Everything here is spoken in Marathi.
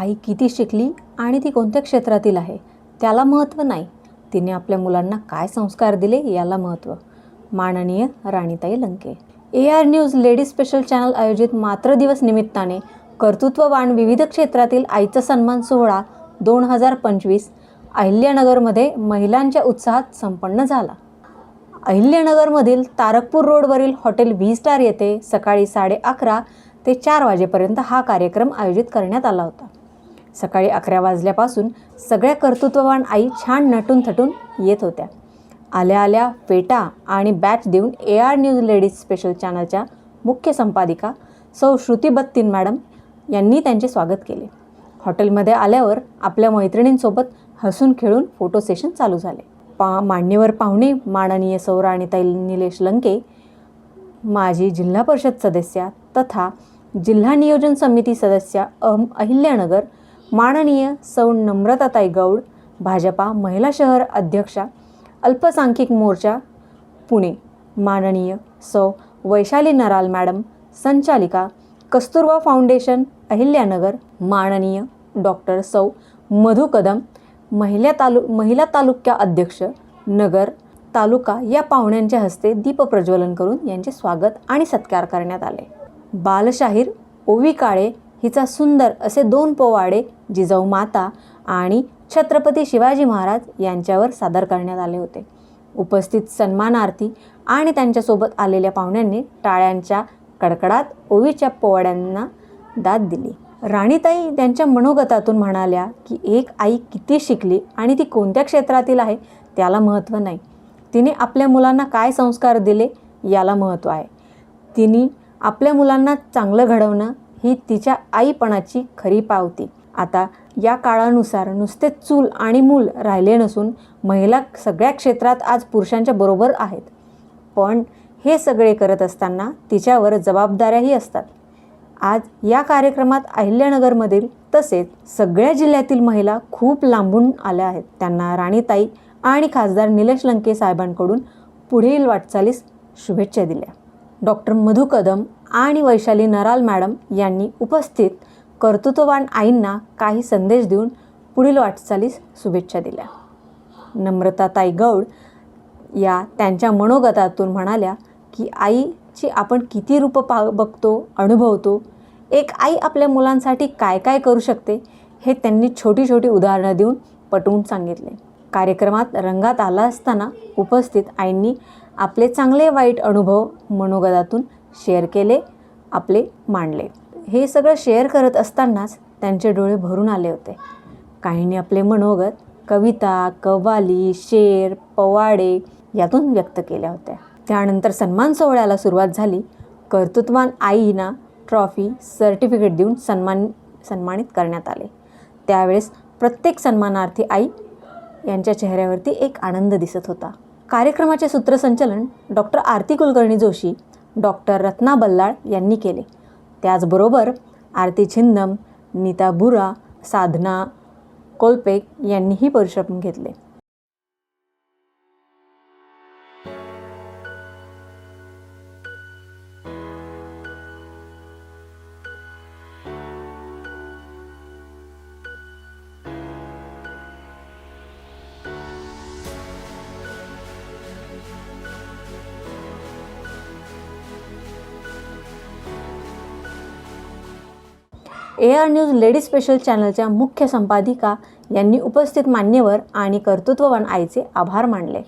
आई किती शिकली आणि ती कोणत्या क्षेत्रातील आहे त्याला महत्त्व नाही. तिने आपल्या मुलांना काय संस्कार दिले याला महत्त्व माननीय Ranitai Lanke. A R news ladies special channel आयोजित मात्र दिवस निमित्ताने कर्तृत्ववान विविध क्षेत्रातील आईचा सन्मान सोहळा दोन हजार पंचवीस अहिल्यानगरमध्ये महिलांच्या उत्साहात संपन्न झाला. अहिल्यानगरमधील तारकपूर रोडवरील हॉटेल व्ही स्टार येथे सकाळी साडे अकरा ते चार वाजेपर्यंत हा कार्यक्रम आयोजित करण्यात आला होता. सकाळी अकरा वाजल्यापासून सगळ्या कर्तृत्ववान आई छान नटून थटून येत होत्या. आल्या आल्या फेटा आणि बॅच देऊन A R news ladies special चॅनलच्या मुख्य संपादिका सौ श्रुती बत्तीन मॅडम यांनी त्यांचे स्वागत केले. हॉटेलमध्ये आल्यावर आपल्या मैत्रिणींसोबत हसून खेळून फोटो सेशन चालू झाले. पा मान्यवर पाहुणे माननीय सौ राणीताई निलेश लंके माजी जिल्हा परिषद सदस्या तथा जिल्हा नियोजन समिती सदस्या अहम अहिल्यानगर माननीय सौ नम्रताताई गौड भाजपा महिला शहर अध्यक्षा अल्पसंख्यक मोर्चा पुणे. माननीय सौ वैशाली नराल मॅडम संचालिका कस्तुरबा फाउंडेशन अहिल्यानगर. माननीय डॉक्टर सौ मधु कदम महिला तालु महिला तालुक्या अध्यक्ष नगर तालुका या पाहुण्यांच्या हस्ते दीपप्रज्वलन करून यांचे स्वागत आणि सत्कार करण्यात आले. बालशाहीर ओवी काळे हिचा सुंदर असे दोन पोवाडे जिजाऊ माता आणि छत्रपती शिवाजी महाराज यांच्यावर सादर करण्यात आले होते. उपस्थित सन्मानार्थी आणि त्यांच्यासोबत आलेल्या पाहुण्यांनी टाळ्यांच्या कडकडात ओवीच्या पोवाड्यांना दाद दिली. राणीताई त्यांच्या मनोगतातून म्हणाल्या की एक आई किती शिकली आणि ती कोणत्या क्षेत्रातील आहे त्याला महत्त्व नाही. तिने आपल्या मुलांना काय संस्कार दिले याला महत्त्व आहे. तिने आपल्या मुलांना चांगलं घडवणं ही तिच्या आईपणाची खरी पावती. आता या काळानुसार नुसते चूल आणि मूल राहिले नसून महिला सगळ्या क्षेत्रात आज पुरुषांच्या बरोबर आहेत. पण हे सगळे करत असताना तिच्यावर जबाबदाऱ्याही असतात. आज या कार्यक्रमात अहिल्यानगरमधील तसेच सगळ्या जिल्ह्यातील महिला खूप लांबून आल्या आहेत. त्यांना राणीताई आणि खासदार निलेश लंके साहेबांकडून पुढील वाटचालीस शुभेच्छा दिल्या. डॉक्टर मधु कदम आणि वैशाली नराल मॅडम यांनी उपस्थित कर्तृत्ववान आईंना काही संदेश देऊन पुढील वाटचालीस शुभेच्छा दिल्या. नम्रताताई गौड या त्यांच्या मनोगतातून म्हणाल्या की आईची आपण किती रूपं पा बघतो अनुभवतो एक आई आपल्या मुलांसाठी काय काय करू शकते हे त्यांनी छोटी छोटी उदाहरणं देऊन पटवून सांगितले. कार्यक्रमात रंगात आला असताना उपस्थित आईंनी आपले चांगले वाईट अनुभव मनोगतातून शेअर केले आपले मांडले. हे सगळं शेअर करत असतानाच त्यांचे डोळे भरून आले होते. काहींनी आपले मनोगत कविता कव्वाली शेर पवाडे यातून व्यक्त केल्या होत्या. त्यानंतर सन्मान सोहळ्याला सुरुवात झाली. कर्तृत्वान आईना ट्रॉफी सर्टिफिकेट देऊन सन्मान सन्मानित करण्यात आले. त्यावेळेस प्रत्येक सन्मानार्थी आई यांच्या चेहऱ्यावरती एक आनंद दिसत होता. कार्यक्रमाचे सूत्रसंचलन डॉक्टर आरती कुलकर्णी जोशी डॉक्टर रत्ना बल्लाळ यांनी केले. त्याचबरोबर आरती छिंदम नीता बुरा साधना कोलपेक यांनीही परिश्रम घेतले. A R news ladies special चॅनलच्या मुख्य संपादिका यांनी उपस्थित मान्यवर आणि कर्तृत्ववान आईचे आभार मानले.